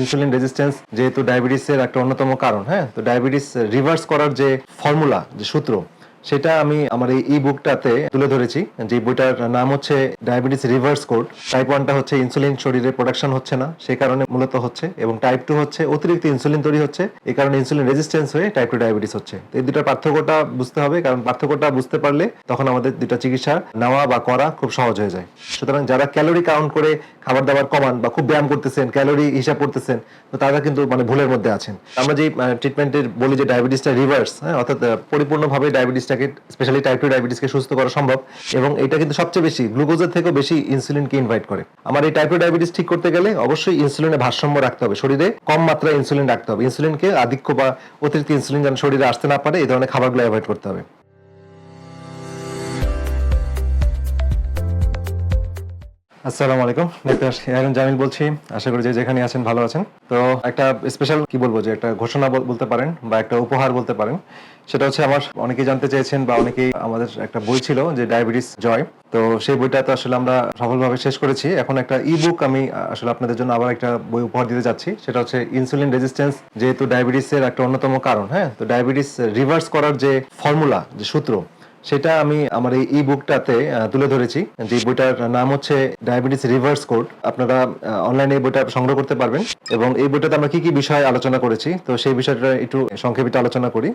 Insulin resistance যেহেতু ডায়াবেটিসের একটা অন্যতম কারণ হ্যাঁ? তো ডায়াবেটিস রিভার্স করার যে ফর্মুলা যে সূত্র, সেটা আমি আমার এই বুকটাতে তুলে ধরেছি, যে বইটার নাম হচ্ছে ডায়াবেটিস রিভার্স কোড টাইপ ওয়ানটা হচ্ছে ইনসুলিন শরীরে প্রোডাকশন হচ্ছে না সেই কারণে মূলত হচ্ছে, এবং টাইপ টু হচ্ছে অতিরিক্ত ইনসুলিন তৈরি হচ্ছে এই কারণে ইনসুলিন রেজিস্ট্যান্স হয়ে টাইপ টু ডায়াবেটিস হচ্ছে। এই দুটার পার্থক্যটা বুঝতে হবে, কারণ পার্থক্যটা বুঝতে পারলে তখন আমাদের দুটা চিকিৎসা নেওয়া বা করা খুব সহজ হয়ে যায়। সুতরাং যারা ক্যালোরি কাউন্ট করে খাবার দাবার কমান বা খুব ব্যায়াম করতেছেন, ক্যালোরি হিসাব করতেছেন, তো তারা কিন্তু মানে ভুলের মধ্যে আছেন। আমরা যে ট্রিটমেন্টের বলি যে ডায়াবেটিসটা রিভার্স হ্যাঁ অর্থাৎ পরিপূর্ণভাবে ডায়াবেটিসটাকে স্পেশালি টাইপ টু ডায়াবেটিসকে সুস্থ করা সম্ভব, এবং এটা কিন্তু সবচেয়ে বেশি গ্লুকোজের থেকেও বেশি ইনসুলিনকে ইনভাইট করে। আমার এই টাইপ টু ডায়াবেটিস ঠিক করতে গেলে অবশ্যই ইনসুলিনের ভারসাম্য রাখতে হবে, শরীরে কম মাত্রায় ইনসুলিন রাখতে হবে। ইনসুলিনকে আধিক্য বা অতিরিক্ত ইনসুলিন যেন শরীরে আসতে না পারে, এই ধরনের খাবারগুলো অ্যাভয়েড করতে হবে। আসসালামু আলাইকুম। ডাক্তার এরন জামিল বলছি। আশা করি যে যেখানে আছেন ভালো আছেন। তো একটা স্পেশাল কি বলব যে একটা ঘোষণা বলতে পারেন বা একটা উপহার বলতে পারেন। সেটা হচ্ছে আমার অনেকেই জানতে চেয়েছেন বা অনেকেই আমাদের একটা বই ছিল যে ডায়াবেটিস জয়। তো সেই বইটা তো আসলে আমরা সফলভাবে শেষ করেছি। এখন একটা ই বুক আমি আসলে আপনাদের জন্য আবার একটা বই উপহার দিতে যাচ্ছি। সেটা হচ্ছে ইনসুলিন রেজিস্ট্যান্স যেহেতু ডায়াবেটিসের একটা অন্যতম কারণ হ্যাঁ? তো ডায়াবেটিস রিভার্স করার যে ফর্মুলা যে সূত্র সেটা আমি আমার এই ই বুকটাতে তুলে ধরেছি। যে বইটার নাম হচ্ছে ডায়াবেটিস রিভার্স কোড আপনারা অনলাইনে এই বইটা সংগ্রহ করতে পারবেন। এবং এই বইটাতে আমরা কি কি বিষয় আলোচনা করেছি, তো সেই বিষয়টা একটু সংক্ষেপিত আলোচনা করি।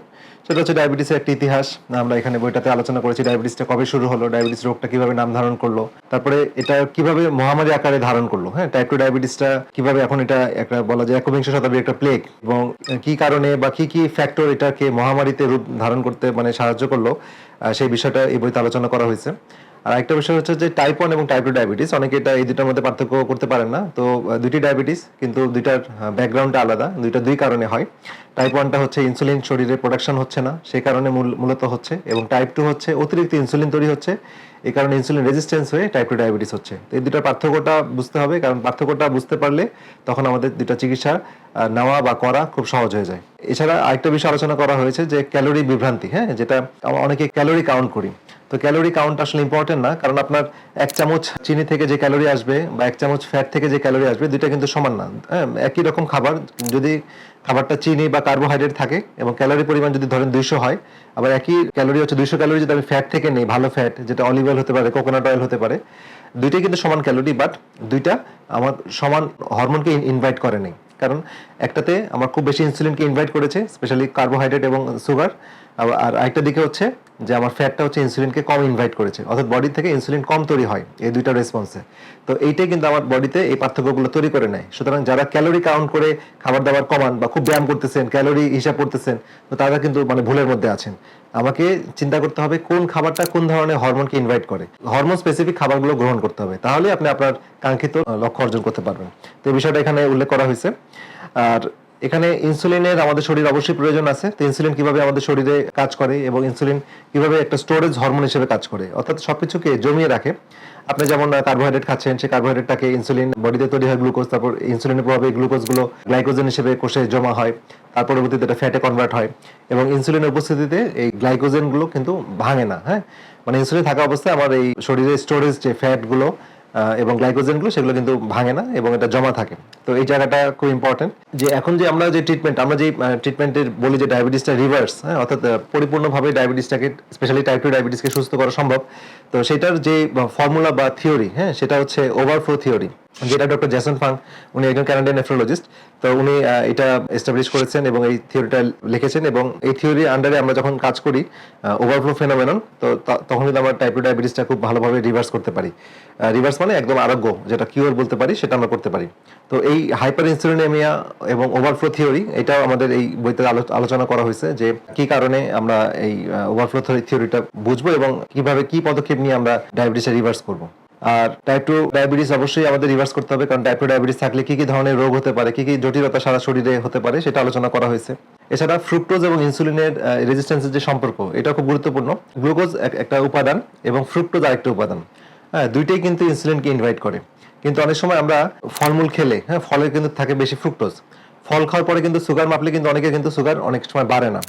সেটা হচ্ছে ডায়াবেটিসের একটা ইতিহাস। আমরা এখানে বইটাতে আলোচনা করেছি, ডায়াবেটিসটা কবে শুরু হলো, ডায়াবেটিস রোগটা কীভাবে নাম ধারণ করল। তারপরে এটা কীভাবে মহামারী আকারে ধারণ করল হ্যাঁ টাইপ টু ডায়াবেটিসটা কীভাবে এখন এটা একটা বলা যায় একবিংশ শতাব্দীর একটা প্লেগ এবং কি কারণে বা কি কি ফ্যাক্টর এটাকে মহামারীতে রূপ ধারণ করতে মানে সাহায্য করল সেই বিষয়টা এই বইতে আলোচনা করা হয়েছে। আর একটা বিষয় হচ্ছে যে টাইপ ওয়ান এবং টাইপ টু ডায়াবেটিস অনেকে এটা এই দুটার মধ্যে পার্থক্য করতে পারেন না। তো দুইটি ডায়াবেটিস কিন্তু দুইটার ব্যাকগ্রাউন্ডটা আলাদা, দুইটা দুই কারণে হয়। টাইপ ওয়ানটা হচ্ছে ইনসুলিন শরীরে প্রোডাকশন হচ্ছে না সেই কারণে মূল- মূলত হচ্ছে। এবং টাইপ টু হচ্ছে অতিরিক্ত ইনসুলিন তৈরি হচ্ছে এই কারণে ইনসুলিন রেজিস্ট্যান্স হয়ে টাইপ টু ডায়াবেটিস হচ্ছে। তো এই দুটার পার্থক্যটা বুঝতে হবে, কারণ পার্থক্যটা বুঝতে পারলে তখন আমাদের দুটা চিকিৎসা নেওয়া বা করা খুব সহজ হয়ে যায়। এছাড়া আরেকটা বিষয় আলোচনা করা হয়েছে যে ক্যালোরি বিভ্রান্তি হ্যাঁ যেটা আমরা অনেকে ক্যালোরি কাউন্ট করি। তো ক্যালোরি কাউন্ট আসলে ইম্পর্টেন্ট না, কারণ আপনার এক চামচ চিনি থেকে যে ক্যালোরি আসবে বা এক চামচ ফ্যাট থেকে যে ক্যালোরি আসবে, দুইটা কিন্তু সমান না। হ্যাঁ একই রকম খাবার যদি খাবারটা চিনি বা কার্বোহাইড্রেট থাকে এবং ক্যালোরি পরিমাণ যদি ধরেন দুইশো হয়, আবার একই ক্যালোরি হচ্ছে দুইশো ক্যালোরি যদি আমি ফ্যাট থেকে নেই, ভালো ফ্যাট যেটা অলিভ অয়েল হতে পারে কোকোনাট অয়েল হতে পারে, দুইটাই কিন্তু সমান ক্যালোরি বাট দুইটা আমার সমান হরমোনকে ইনভাইট করে নেই। কারণ একটাতে আমার খুব বেশি ইনসুলিনকে ইনভাইট করেছে স্পেশালি কার্বোহাইড্রেট এবং সুগার আর আরেকটা দিকে হচ্ছে যে আমার ফ্যাটটা হচ্ছে ইনসুলিনকে কম ইনভাইট করেছে। অর্থাৎ বডি থেকে ইনসুলিন কম তৈরি হয় এই দুইটা রেসপন্সে তো এইটাই কিন্তু আমার বডিতে এই পার্থক্যগুলো তৈরি করে নেয়। সুতরাং যারা ক্যালোরি কাউন্ট করে খাবার দাবার কমান বা খুব ব্যায়াম করতেছেন ক্যালোরি হিসাব করতেছেন, তো তারা কিন্তু মানে ভুলের মধ্যে আছেন। আমাকে চিন্তা করতে হবে কোন খাবারটা কোন ধরনের হরমোনকে ইনভাইট করে। হরমোন স্পেসিফিক খাবারগুলো গ্রহণ করতে হবে। তাহলে আপনি আপনার কাঙ্ক্ষিত লক্ষ্য অর্জন করতে পারবেন। তো এই বিষয়টা এখানে উল্লেখ করা হয়েছে। আর এখানে ইনসুলিনের আমাদের শরীর অবশ্যই প্রয়োজন আছে, তো ইনসুলিন কীভাবে আমাদের শরীরে কাজ করে এবং ইনসুলিন কীভাবে একটা স্টোরেজ হরমোন হিসেবে কাজ করে, অর্থাৎ সবকিছুকে জমিয়ে রাখে। আপনি যেমন কার্বোহাইড্রেট খাচ্ছেন, সেই কার্বোহাইড্রেটটাকে ইনসুলিন বডিতে তৈরি হয় গ্লুকোজ তারপর ইনসুলিনের প্রভাবে গ্লুকোজগুলো গ্লাইকোজেন হিসেবে কোষে জমা হয়, তার পরবর্তীতে এটা ফ্যাটে কনভার্ট হয় এবং ইনসুলিনের উপস্থিতিতে এই গ্লাইকোজেনগুলো কিন্তু ভাঙে না হ্যাঁ? মানে ইনসুলিন থাকা অবস্থায় আমার এই শরীরে স্টোরেজ যে ফ্যাটগুলো এবং গ্লাইকোজেনগুলো সেগুলো কিন্তু ভাঙে না এবং এটা জমা থাকে। তো এই জায়গাটা খুব ইম্পর্টেন্ট যে এখন যে আমরা যে ট্রিটমেন্ট আমরা যে ট্রিটমেন্টের বলি যে ডায়াবেটিসটা রিভার্স হ্যাঁ অর্থাৎ পরিপূর্ণভাবে ডায়াবেটিসটাকে স্পেশালি টাইপ টু ডায়াবেটিসকে সুস্থ করা সম্ভব। তো সেটার যে ফর্মুলা বা থিওরি হ্যাঁ সেটা হচ্ছে ওভারফ্লো থিওরি যেটা ডক্টর জ্যাসন ফাং, উনি একজন ক্যানাডিয়ান নেফ্রোলজিস্ট তো উনি এটা এস্টাবলিশ করেছেন এবং এই থিওরিটা লিখেছেন এবং এই থিওরি আন্ডারে আমরা যখন কাজ করি ওভারফ্লো ফেনোমেনন তো তখন কিন্তু আমরা টাইপ টু ডায়াবেটিসটা খুব ভালোভাবে রিভার্স করতে পারি। রিভার্স মানে একদম আরোগ্য, যেটা কিওর বলতে পারি, সেটা আমরা করতে পারি। তো এই হাইপার ইনসুলিনেমিয়া এবং ওভারফ্লো থিওরি এটাও আমাদের এই বইতে আলোচনা করা হয়েছে যে কি কারণে আমরা এই ওভারফ্লো থিওরিটা বুঝব এবং কীভাবে কি পদক্ষেপ নিয়ে আমরা ডায়াবেটিসে রিভার্স করব। আর টাইপ টু ডায়াবেটিস অবশ্যই আমাদের রিভার্স করতে হবে, কারণ টাইপ টু ডায়াবেটিস থাকলে কি কি ধরনের রোগ হতে পারে, কি কি জটিলতা সারা শরীরে হতে পারে, সেটা আলোচনা করা হয়েছে। এছাড়া ফ্রুক্টোজ এবং ইনসুলিনের রেজিস্ট্যান্সের যে সম্পর্ক এটা খুব গুরুত্বপূর্ণ। গ্লুকোজ একটা উপাদান এবং ফ্রুক্টোজ আরেকটা উপাদান। হ্যাঁ দুইটাই কিন্তু ইনসুলিনকে ইনভাইট করে। কিন্তু অনেক সময় আমরা ফলমূল খেলে হ্যাঁ ফলে কিন্তু থাকে বেশি ফ্রুক্টোজ ফল খাওয়ার পরে কিন্তু সুগার মাপলে কিন্তু অনেকে কিন্তু সুগার অনেক সময় বাড়ে না।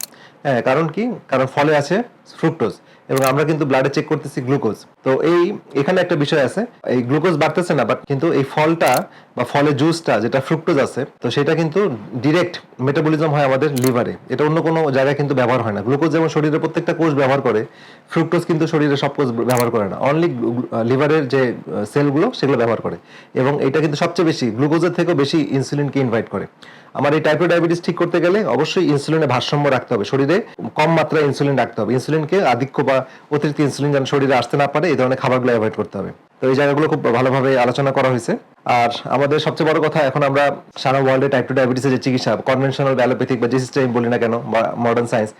হ্যাঁ কারণ কি? কারণ ফলে আছে ফ্রুক্টোজ এবং আমরা কিন্তু ব্লাডে চেক করতেছি গ্লুকোজ তো এই, এখানে একটা বিষয় আছে। এই গ্লুকোজ বাড়তেছে না বাট কিন্তু এই ফলটা বা ফলের জুসটা যেটা ফ্রুক্টোজ আছে, তো সেটা কিন্তু ডিরেক্ট মেটাবলিজম হয় আমাদের লিভারে এটা অন্য কোনো জায়গায় কিন্তু ব্যবহার হয় না। গ্লুকোজ যেমন শরীরের প্রত্যেকটা কোষ ব্যবহার করে ফ্রুক্টোজ কিন্তু শরীরে সব কোষ ব্যবহার করে না। অনলি লিভারের যে সেলগুলো সেগুলো ব্যবহার করে। এবং এটা কিন্তু সবচেয়ে বেশি গ্লুকোজের থেকেও বেশি ইনসুলিনকে ইনভাইট করে। আমার এই টাইপের ডায়াবেটিস ঠিক করতে গেলে অবশ্যই ইনসুলিনের ভারসাম্য রাখতে হবে। শরীরে কম মাত্রায় ইনসুলিন রাখতে হবে। ইনসুলিনকে আধিক্য বা অতিরিক্ত ইনসুলিন যেন শরীরে আসতে না পারে, এই ধরনের খাবারগুলো অ্যাভয়েড করতে হবে। তো এই জায়গাগুলো খুব ভালোভাবে আলোচনা করা হয়েছে। আর আমাদের সবচেয়ে বড় কথা, এখন আমরা সারা ওয়ার্ল্ডে টাইপ টু ডায়াবেটিসের যে চিকিৎসা কনভেনশনাল অ্যালোপ্যাথিক বা যে সিস্টেম বলি না কেন, বা মডার্ন সায়েন্স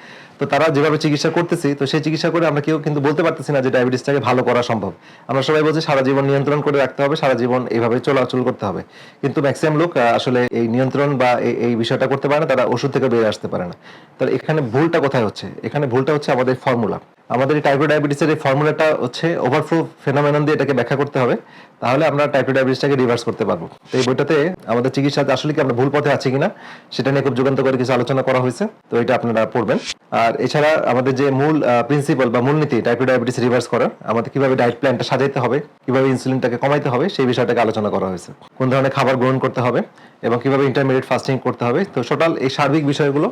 তো তারা যেভাবে চিকিৎসা করতেছি, তো সেই চিকিৎসা করে আমরা কেউ কিন্তু বলতে পারতেছি না যে ডায়াবেটিসটাকে ভালো করা সম্ভব। আমরা সবাই বলছি সারা জীবন নিয়ন্ত্রণ করে রাখতে হবে, সারা জীবন এইভাবে চলাচল করতে হবে। কিন্তু ম্যাক্সিমাম লোক আসলে এই নিয়ন্ত্রণ বা এই- বিষয়টা করতে পারে না, তারা ওষুধ থেকে বেরিয়ে আসতে পারে না। তাহলে এখানে ভুলটা কোথায় হচ্ছে? এখানে ভুলটা হচ্ছে আমাদের ফর্মুলা আমাদের এই টাইপো ডায়াবেটিসের এই ফর্মুলাটা হচ্ছে ওভারফ্লো ফেনোমেনন দিয়ে এটাকে ব্যাখ্যা করতে হবে। তাহলে আমরা টাইপো ডায়াবেটিসটাকে রিভার্স করতে পারব। তো এই বইটাতে আমাদের চিকিৎসাতে আসলে কি আমরা ভুল পথে আছি কিনা, সেটা নিয়ে খুব যুগান্তকারী কিছু আলোচনা করা হয়েছে। তো এটা আপনারা পড়বেন। আর এছাড়া আমাদের যে মূল প্রিন্সিপাল বা মূলনীতি টাইপো ডায়াবেটিস রিভার্স করার, আমাদের কীভাবে ডায়েট প্ল্যানটা সাজাইতে হবে, কীভাবে ইনসুলিনটাকে কমাইতে হবে, সেই বিষয়টাকে আলোচনা করা হয়েছে। কোন ধরনের খাবার গ্রহণ করতে হবে এবং কীভাবে ইন্টারমিডিয়েট ফাস্টিং করতে হবে। তো টোটাল এই সার্বিক বিষয়গুলো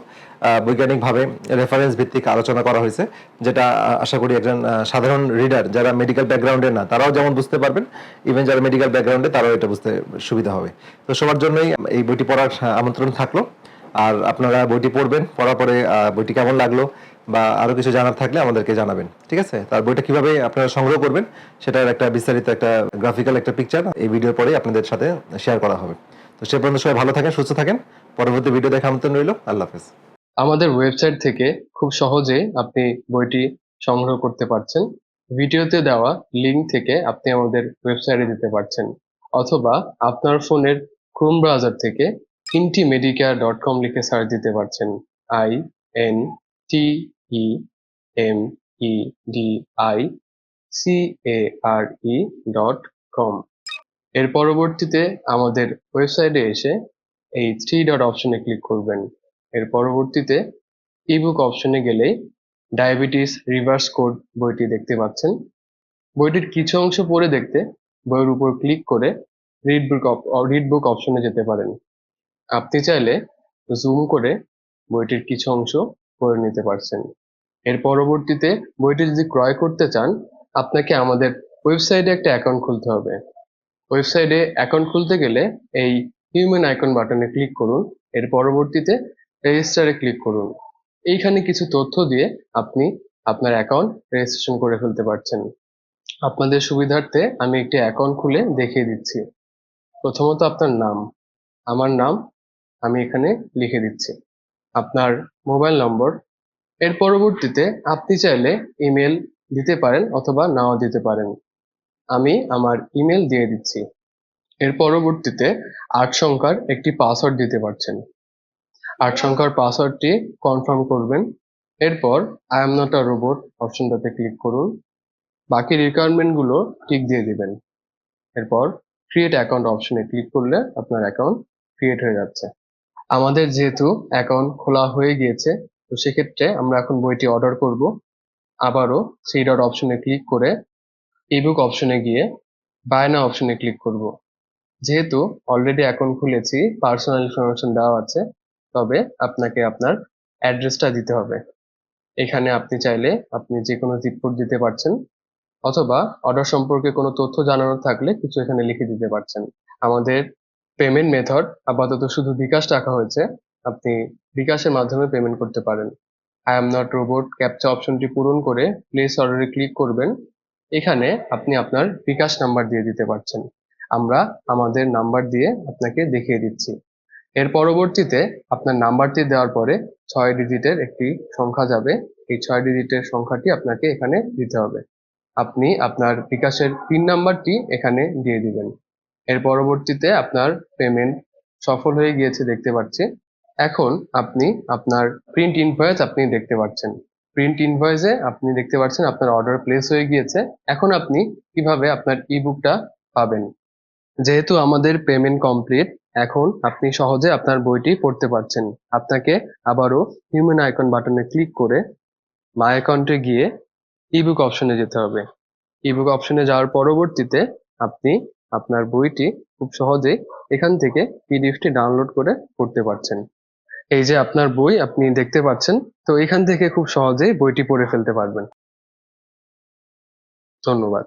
বৈজ্ঞানিকভাবে রেফারেন্স ভিত্তিক আলোচনা করা হয়েছে, যেটা আশা করি একজন সাধারণ রিডার যারা মেডিকেল ব্যাকগ্রাউন্ডের না, তারাও যেমন বুঝতে পারবেন ইভেন যারা মেডিকেল ব্যাকগ্রাউন্ডে তারাও এটা বুঝতে সুবিধা হবে। তো সবার জন্যই এই বইটি পড়ার আমন্ত্রণ থাকল। আর আপনারা বইটি পড়বেন, পড়ার পরে বইটি কেমন লাগল বা আরও কিছু জানার থাকলে আমাদেরকে জানাবেন, ঠিক আছে? তার বইটা কীভাবে আপনারা সংগ্রহ করবেন, সেটার একটা বিস্তারিত একটা গ্রাফিক্যাল একটা পিকচার এই ভিডিওর পরে আপনাদের সাথে শেয়ার করা হবে। তো সে পর্যন্ত সবাই ভালো থাকেন, সুস্থ থাকেন। পরবর্তী ভিডিও দেখা আমন্ত্রণ রইল। আল্লাহ হাফেজ। আমাদের ওয়েবসাইট থেকে খুব সহজে আপনি বইটি সংগ্রহ করতে পারছেন। ভিডিওতে দেওয়া লিঙ্ক থেকে আপনি আমাদের ওয়েবসাইটে যেতে পারছেন। অথবা আপনার ফোনের ক্রোম ব্রাউজার থেকে ইনটি মেডিকেয়ার ডট কম লিখে সার্চ দিতে পারছেন। I N T E M E D I C A R E dot com এর পরবর্তীতে আমাদের ওয়েবসাইটে এসে এই থ্রি ডট অপশনে ক্লিক করবেন। এর পরবর্তীতে ইবুক অপশনে গেলে ডায়াবেটিস রিভার্স কোড বইটি দেখতে পাচ্ছেন। বইটির কিছু অংশ পড়ে দেখতে বইয়ের উপর ক্লিক করে রিড বুক রিড বুক অপশনে যেতে পারেন। আপনি চাইলে জুম করে বইটির কিছু অংশ পড়ে নিতে পারছেন। এর পরবর্তীতে বইটি যদি ক্রয় করতে চান, আপনাকে আমাদের ওয়েবসাইটে একটা অ্যাকাউন্ট খুলতে হবে। ওয়েবসাইটে অ্যাকাউন্ট খুলতে গেলে এই হিউম্যান আইকন বাটনে ক্লিক করুন, এর পরবর্তীতে রেজিস্টারে ক্লিক করুন। এইখানে কিছু তথ্য দিয়ে আপনি আপনার অ্যাকাউন্ট রেজিস্ট্রেশন করে ফেলতে পারছেন। আপনাদের সুবিধার্থে আমি একটি অ্যাকাউন্ট খুলে দেখিয়ে দিচ্ছি। প্রথমত আপনার নাম। আমার নাম আমি এখানে লিখে দিচ্ছি। আপনার মোবাইল নম্বর। এর পরবর্তীতে আপনি চাইলে ইমেল দিতে পারেন অথবা নাও দিতে পারেন। আমি আমার ইমেল দিয়ে দিচ্ছি। এর পরবর্তীতে আট সংখ্যার একটি পাসওয়ার্ড দিতে পারছেন। আট সংখ্যার পাসওয়ার্ডটি কনফার্ম করবেন। এরপর I am not a robot অপশনটাতে ক্লিক করুন। বাকি রিকোয়ারমেন্টগুলো টিক দিয়ে দিবেন। এরপর ক্রিয়েট অ্যাকাউন্ট অপশনে ক্লিক করলে আপনার অ্যাকাউন্ট ক্রিয়েট হয়ে যাচ্ছে। আমাদের যেহেতু অ্যাকাউন্ট খোলা হয়ে গিয়েছে, তো সেক্ষেত্রে আমরা এখন বইটি অর্ডার করব। আবারও সেই ডট অপশনে ক্লিক করে ইবুক অপশনে গিয়ে বায়না অপশনে ক্লিক করব। যেহেতু অলরেডি অ্যাকাউন্ট খুলেছি পার্সোনাল ইনফরমেশন দেওয়া আছে, তবে আপনাকে আপনার অ্যাড্রেসটা দিতে হবে। এখানে আপনি চাইলে আপনি যে কোনো জিপ দিতে পারছেন, অথবা অর্ডার সম্পর্কে কোনো তথ্য জানানোর থাকলে কিছু এখানে লিখে দিতে পারছেন। আমাদের পেমেন্ট মেথড আপাতত শুধু বিকাশ রাখা হয়েছে, আপনি বিকাশের মাধ্যমে পেমেন্ট করতে পারেন। I am not robot captcha অপশনটি পূরণ করে প্লেস অর্ডারে ক্লিক করবেন। এখানে আপনি আপনার বিকাশ নাম্বার দিয়ে দিতে পারছেন। আমরা আমাদের নাম্বার দিয়ে আপনাকে দেখিয়ে দিচ্ছি। এর পরবর্তীতে আপনার নাম্বারটি দেওয়ার পরে ছয় ডিজিটের একটি সংখ্যা যাবে। এই ছয় ডিজিটের সংখ্যাটি আপনাকে এখানে দিতে হবে। আপনি আপনার বিকাশের পিন নাম্বারটি এখানে দিয়ে দিবেন। এর পরবর্তীতে আপনার পেমেন্ট সফল হয়ে গিয়েছে দেখতে পাচ্ছি। এখন আপনি আপনার প্রিন্ট ইনভয়েস আপনি দেখতে পাচ্ছেন। প্রিন্ট ইনভয়েসে আপনি দেখতে পাচ্ছেন আপনার অর্ডার প্লেস হয়ে গিয়েছে। এখন আপনি কীভাবে আপনার ইবুকটা পাবেন? যেহেতু আমাদের পেমেন্ট কমপ্লিট এখন আপনি সহজে আপনার বইটি পড়তে পারছেন। আপনাকে আবারও হিউম্যান আইকন বাটনে ক্লিক করে মাই অ্যাকাউন্টে গিয়ে ইবুক অপশনে যেতে হবে। ইবুক অপশনে যাওয়ার পরবর্তীতে আপনি আপনার বইটি খুব সহজেই এখান থেকে পিডিএফটি ডাউনলোড করে পড়তে পারছেন। এই যে আপনার বই, আপনি দেখতে পাচ্ছেন, তো এখান থেকে খুব সহজেই বইটি পড়ে ফেলতে পারবেন। ধন্যবাদ।